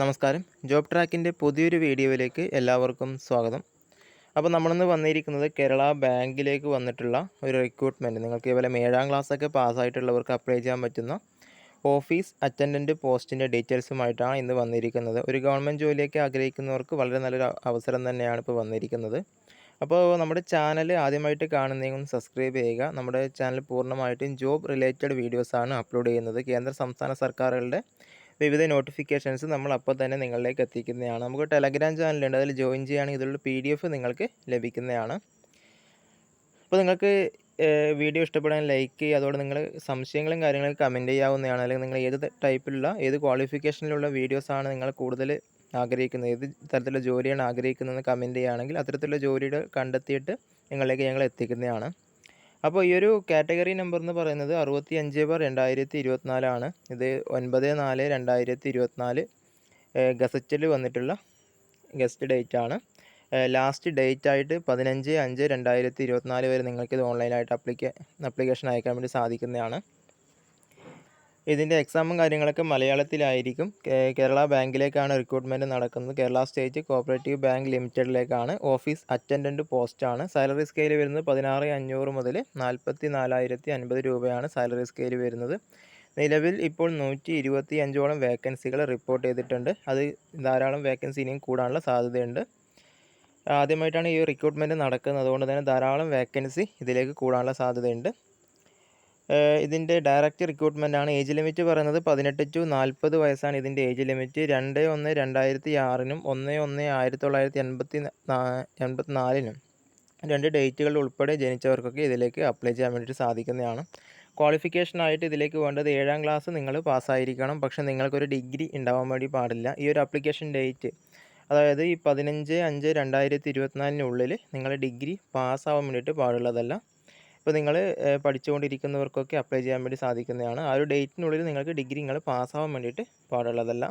നമസ്കാരം. ജോബ് ട്രാക്കിന്റെ പുതിയൊരു വീഡിയോയിലേക്ക് എല്ലാവർക്കും സ്വാഗതം. അപ്പോൾ നമ്മളിന്ന് വന്നിരിക്കുന്നത് കേരള ബാങ്കിലേക്ക് വന്നിട്ടുള്ള ഒരു റിക്രൂട്ട്മെന്റ് നിങ്ങൾക്ക് ഇതുപോലെ ഏഴാം ക്ലാസ്സൊക്കെ പാസ്സായിട്ടുള്ളവർക്ക് അപ്ലൈ ചെയ്യാൻ പറ്റുന്ന ഓഫീസ് അറ്റൻഡന്റ് പോസ്റ്റിന്റെ ഡീറ്റെയിൽസുമായിട്ടാണ് ഇന്ന് വന്നിരിക്കുന്നത്. ഒരു ഗവൺമെന്റ് ജോലിയൊക്കെ ആഗ്രഹിക്കുന്നവർക്ക് വളരെ നല്ലൊരു അവസരം തന്നെയാണ് ഇപ്പോൾ വന്നിരിക്കുന്നത്. അപ്പോൾ നമ്മുടെ ചാനൽ ആദ്യമായിട്ട് കാണുന്നതെങ്കിൽ ഒന്ന് സബ്സ്ക്രൈബ് ചെയ്യുക. നമ്മുടെ ചാനൽ പൂർണമായിട്ടും ജോബ് റിലേറ്റഡ് വീഡിയോസാണ് അപ്ലോഡ് ചെയ്യുന്നത്. കേന്ദ്ര സംസ്ഥാന സർക്കാരുകളുടെ വിവിധ നോട്ടിഫിക്കേഷൻസ് നമ്മൾ അപ്പോൾ തന്നെ നിങ്ങളിലേക്ക് എത്തിക്കുന്നതാണ്. നമുക്ക് ടെലഗ്രാം ചാനലുണ്ട് അതിൽ ജോയിൻ ചെയ്യുകയാണെങ്കിൽ ഇതിലുള്ള പി ഡി എഫ് നിങ്ങൾക്ക് ലഭിക്കുന്നതാണ്. അപ്പോൾ നിങ്ങൾക്ക് വീഡിയോ ഇഷ്ടപ്പെടാൻ ലൈക്ക് ചെയ്യുക. അതോടെ നിങ്ങൾ സംശയങ്ങളും കാര്യങ്ങളും കമന്റ് ചെയ്യാവുന്നതാണ്. അല്ലെങ്കിൽ നിങ്ങൾ ഏത് ടൈപ്പിലുള്ള ഏത് ക്വാളിഫിക്കേഷനിലുള്ള വീഡിയോസാണ് നിങ്ങൾ കൂടുതൽ ആഗ്രഹിക്കുന്നത്? ഏത് തരത്തിലുള്ള ജോലിയാണ് ആഗ്രഹിക്കുന്നതെന്ന് കമന്റ് ചെയ്യുകയാണെങ്കിൽ അത്തരത്തിലുള്ള ജോലിയുടെ കണ്ടെത്തിയിട്ട് നിങ്ങളിലേക്ക് ഞങ്ങൾ എത്തിക്കുന്നതാണ്. അപ്പോൾ ഈ ഒരു കാറ്റഗറി നമ്പർ എന്ന് പറയുന്നത് അറുപത്തി അഞ്ച് ബാർ രണ്ടായിരത്തി ഇരുപത്തിനാലാണ് ഇത് ഒൻപത് നാല് രണ്ടായിരത്തി ഇരുപത്തിനാല് ഗസറ്റിൽ വന്നിട്ടുള്ള ഗസ്റ്റ് ഡേറ്റ് ആണ്. ലാസ്റ്റ് ഡേറ്റ് ആയിട്ട് പതിനഞ്ച് അഞ്ച് രണ്ടായിരത്തി ഇരുപത്തിനാല് വരെ നിങ്ങൾക്കിത് ഓൺലൈനായിട്ട് അപ്ലിക്ക അപ്ലിക്കേഷൻ അയക്കാൻ വേണ്ടി സാധിക്കുന്നതാണ്. ഇതിന്റെ എക്സാമും കാര്യങ്ങളൊക്കെ മലയാളത്തിലായിരിക്കും. കേരള ബാങ്കിലേക്കാണ് റിക്രൂട്ട്മെന്റ് നടക്കുന്നത്. കേരള സ്റ്റേറ്റ് കോപ്പറേറ്റീവ് ബാങ്ക് ലിമിറ്റഡിലേക്കാണ് ഓഫീസ് അറ്റൻഡന്റ് പോസ്റ്റാണ് സാലറി സ്കെയിൽ വരുന്നത് പതിനാറ് അഞ്ഞൂറ് മുതൽ നാൽപ്പത്തി നാലായിരത്തി അൻപത് രൂപയാണ് സാലറി സ്കെയിൽ വരുന്നത്. നിലവിൽ ഇപ്പോൾ നൂറ്റി ഇരുപത്തി അഞ്ചോളം വേക്കൻസികൾ റിപ്പോർട്ട് ചെയ്തിട്ടുണ്ട്. അത് ധാരാളം വേക്കൻസി ഇനിയും കൂടാനുള്ള സാധ്യതയുണ്ട്. ആദ്യമായിട്ടാണ് ഈ റിക്രൂട്ട്മെന്റ് നടക്കുന്നത്. അതുകൊണ്ട് തന്നെ ധാരാളം വേക്കൻസി ഇതിലേക്ക് കൂടാനുള്ള സാധ്യതയുണ്ട്. ഇതിന്റെ ഡയറക്റ്റ് റിക്രൂട്ട്മെന്റ് ആണ് ഏജ് ലിമിറ്റ് പറയുന്നത്. പതിനെട്ട് ടു നാൽപ്പത് വയസ്സാണ് ഇതിന്റെ ഏജ് ലിമിറ്റ്. രണ്ട് ഒന്ന് രണ്ടായിരത്തി ആറിനും ഒന്ന് ഒന്ന് ആയിരത്തി തൊള്ളായിരത്തി എൺപത്തി എൺപത്തി നാലിനും രണ്ട് ഡേറ്റുകൾ ഉൾപ്പെടെ ജനിച്ചവർക്കൊക്കെ ഇതിലേക്ക് അപ്ലൈ ചെയ്യാൻ വേണ്ടിയിട്ട് സാധിക്കുന്നതാണ്. ക്വാളിഫിക്കേഷനായിട്ട് ഇതിലേക്ക് വേണ്ടത് ഏഴാം ക്ലാസ് നിങ്ങൾ പാസ്സായിരിക്കണം. പക്ഷേ നിങ്ങൾക്കൊരു ഡിഗ്രി ഉണ്ടാവാൻ വേണ്ടി പാടില്ല. ഈ ഒരു അപ്ലിക്കേഷൻ ഡേറ്റ് അതായത് ഈ പതിനഞ്ച് അഞ്ച് രണ്ടായിരത്തി ഇരുപത്തിനാലിനുള്ളിൽ നിങ്ങളുടെ ഡിഗ്രി പാസ്സാവാൻ വേണ്ടിയിട്ട് പാടുള്ളതല്ല. ഇപ്പോൾ നിങ്ങൾ പഠിച്ചുകൊണ്ടിരിക്കുന്നവർക്കൊക്കെ അപ്ലൈ ചെയ്യാൻ വേണ്ടി സാധിക്കുന്നതാണ്. ആ ഒരു ഡേറ്റിനുള്ളിൽ നിങ്ങൾക്ക് ഡിഗ്രി നിങ്ങൾ പാസ്സാവാൻ വേണ്ടിയിട്ട് പാടുള്ളതല്ല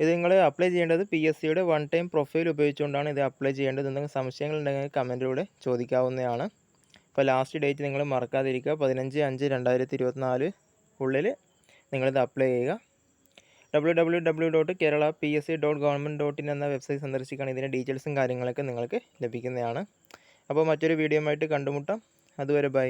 ഇത് നിങ്ങൾ അപ്ലൈ ചെയ്യേണ്ടത് പി എസ് സിയുടെ വൺ ടൈം പ്രൊഫൈൽ ഉപയോഗിച്ചുകൊണ്ടാണ് ഇത് അപ്ലൈ ചെയ്യേണ്ടത്. എന്തെങ്കിലും സംശയങ്ങളുണ്ടെങ്കിൽ കമന്റിലൂടെ ചോദിക്കാവുന്നതാണ്. അപ്പോൾ ലാസ്റ്റ് ഡേറ്റ് നിങ്ങൾ മറക്കാതിരിക്കുക. പതിനഞ്ച് അഞ്ച് രണ്ടായിരത്തി ഇരുപത്തിനാല് ഉള്ളിൽ നിങ്ങളിത് അപ്ലൈ ചെയ്യുക. W W W dot Kerala P S C dot government dot in എന്ന വെബ്സൈറ്റ് സന്ദർശിക്കുകയാണെങ്കിൽ ഇതിന്റെ ഡീറ്റെയിൽസും കാര്യങ്ങളൊക്കെ നിങ്ങൾക്ക് ലഭിക്കുന്നതാണ്. അപ്പോൾ മറ്റൊരു വീഡിയോ ആയിട്ട് കണ്ടുമുട്ടാം. അതുവരെ ബൈ.